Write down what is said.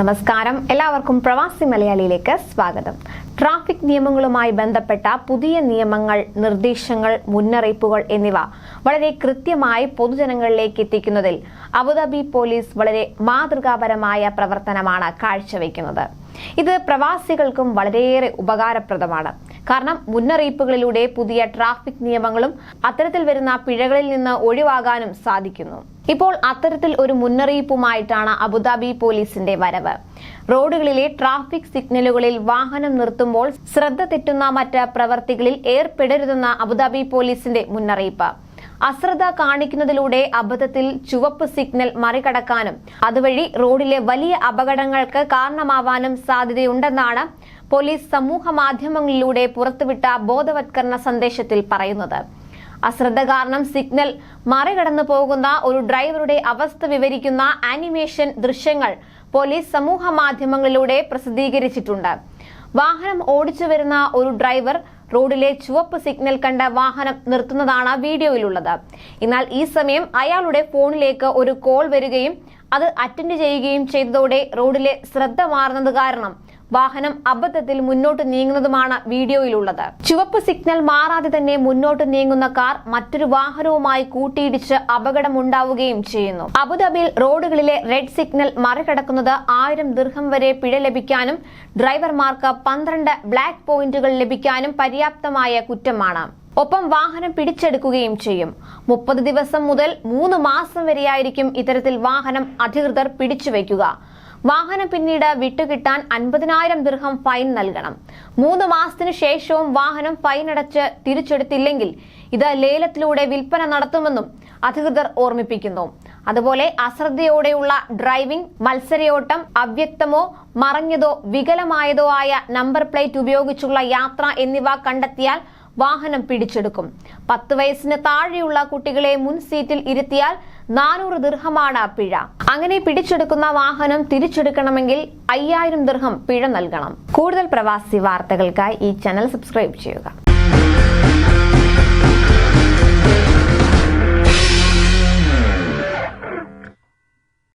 നമസ്കാരം. എല്ലാവർക്കും പ്രവാസി മലയാളിയിലേക്ക് സ്വാഗതം. ട്രാഫിക് നിയമങ്ങളുമായി ബന്ധപ്പെട്ട പുതിയ നിയമങ്ങൾ നിർദ്ദേശങ്ങൾ മുന്നറിയിപ്പുകൾ എന്നിവ വളരെ കൃത്യമായി പൊതുജനങ്ങളിലേക്ക് എത്തിക്കുന്നതിൽ അബുദാബി പോലീസ് വളരെ മാതൃകാപരമായ പ്രവർത്തനമാണ് കാഴ്ചവെക്കുന്നത്. ഇത് പ്രവാസികൾക്കും വളരെയേറെ ഉപകാരപ്രദമാണ്. കാരണം മുന്നറിയിപ്പുകളിലൂടെ പുതിയ ട്രാഫിക് നിയമങ്ങളും അത്തരത്തിൽ വരുന്ന പിഴകളിൽ നിന്ന് ഒഴിവാകാനും സാധിക്കുന്നു. ഇപ്പോൾ അത്തരത്തിൽ ഒരു മുന്നറിയിപ്പുമായിട്ടാണ് അബുദാബി പോലീസിന്റെ വരവ്. റോഡുകളിലെ ട്രാഫിക് സിഗ്നലുകളിൽ വാഹനം നിർത്തുമ്പോൾ ശ്രദ്ധ തെറ്റുന്ന മറ്റ് പ്രവർത്തികളിൽ ഏർപ്പെടരുതെന്ന അബുദാബി പോലീസിന്റെ മുന്നറിയിപ്പ്. അശ്രദ്ധ കാണിക്കുന്നതിലൂടെ അബദ്ധത്തിൽ ചുവപ്പ് സിഗ്നൽ മറികടക്കാനും അതുവഴി റോഡിലെ വലിയ അപകടങ്ങൾക്ക് കാരണമാവാനും സാധ്യതയുണ്ടെന്നാണ് പോലീസ് സമൂഹ മാധ്യമങ്ങളിലൂടെ പുറത്തുവിട്ട ബോധവത്കരണ സന്ദേശത്തിൽ പറയുന്നത്. അശ്രദ്ധ കാരണം സിഗ്നൽ മറികടന്നു പോകുന്ന ഒരു ഡ്രൈവറുടെ അവസ്ഥ വിവരിക്കുന്ന ആനിമേഷൻ ദൃശ്യങ്ങൾ പോലീസ് സമൂഹ മാധ്യമങ്ങളിലൂടെ പ്രസിദ്ധീകരിച്ചിട്ടുണ്ട്. വാഹനം ഓടിച്ചു വരുന്ന ഒരു ഡ്രൈവർ റോഡിലെ ചുവപ്പ് സിഗ്നൽ കണ്ട വാഹനം നിർത്തുന്നതാണ് വീഡിയോയിലുള്ളത്. എന്നാൽ ഈ സമയം അയാളുടെ ഫോണിലേക്ക് ഒരു കോൾ വരികയും അത് അറ്റൻഡ് ചെയ്യുകയും ചെയ്തതോടെ റോഡിലെ ശ്രദ്ധ മാറുന്നത് കാരണം വാഹനം അബദ്ധത്തിൽ മുന്നോട്ട് നീങ്ങുന്നതുമാണ് വീഡിയോയിലുള്ളത്. ചുവപ്പ് സിഗ്നൽ മാറാതെ തന്നെ മുന്നോട്ട് നീങ്ങുന്ന കാർ മറ്റൊരു വാഹനവുമായി കൂട്ടിയിടിച്ച് അപകടമുണ്ടാവുകയും ചെയ്യുന്നു. അബുദാബിയിൽ റോഡുകളിലെ റെഡ് സിഗ്നൽ മറികടക്കുന്നത് ആയിരം ദീർഘം വരെ പിഴ ലഭിക്കാനും ഡ്രൈവർമാർക്ക് പന്ത്രണ്ട് ബ്ലാക്ക് പോയിന്റുകൾ ലഭിക്കാനും പര്യാപ്തമായ കുറ്റമാണ്. ഒപ്പം വാഹനം പിടിച്ചെടുക്കുകയും ചെയ്യും. മുപ്പത് ദിവസം മുതൽ മൂന്ന് മാസം വരെയായിരിക്കും ഇത്തരത്തിൽ വാഹനം അധികൃതർ പിടിച്ചുവെക്കുക വാഹനം പിന്നീട് വിട്ടുകിട്ടാൻ അൻപതിനായിരം ദീർഘം ഫൈൻ നൽകണം. മൂന്ന് മാസത്തിനു ശേഷവും വാഹനം ഫൈൻ അടച്ച് തിരിച്ചെടുത്തില്ലെങ്കിൽ ഇത് ലേലത്തിലൂടെ വിൽപ്പന നടത്തുമെന്നും അധികൃതർ ഓർമ്മിപ്പിക്കുന്നു. അതുപോലെ അശ്രദ്ധയോടെയുള്ള ഡ്രൈവിംഗ് മത്സരയോട്ടം അവ്യക്തമോ മറഞ്ഞതോ വികലമായതോ ആയ നമ്പർ പ്ലേറ്റ് ഉപയോഗിച്ചുള്ള യാത്ര എന്നിവ കണ്ടെത്തിയാൽ വാഹനം പിടിച്ചെടുക്കും. പത്ത് വയസ്സിന് താഴെയുള്ള കുട്ടികളെ മുൻ സീറ്റിൽ ഇരുത്തിയാൽ നാനൂറ് ദീർഘമാണ് പിഴ. അങ്ങനെ പിടിച്ചെടുക്കുന്ന വാഹനം തിരിച്ചെടുക്കണമെങ്കിൽ അയ്യായിരം ദീർഘം പിഴ നൽകണം. കൂടുതൽ പ്രവാസി വാർത്തകൾക്കായി ഈ ചാനൽ സബ്സ്ക്രൈബ് ചെയ്യുക.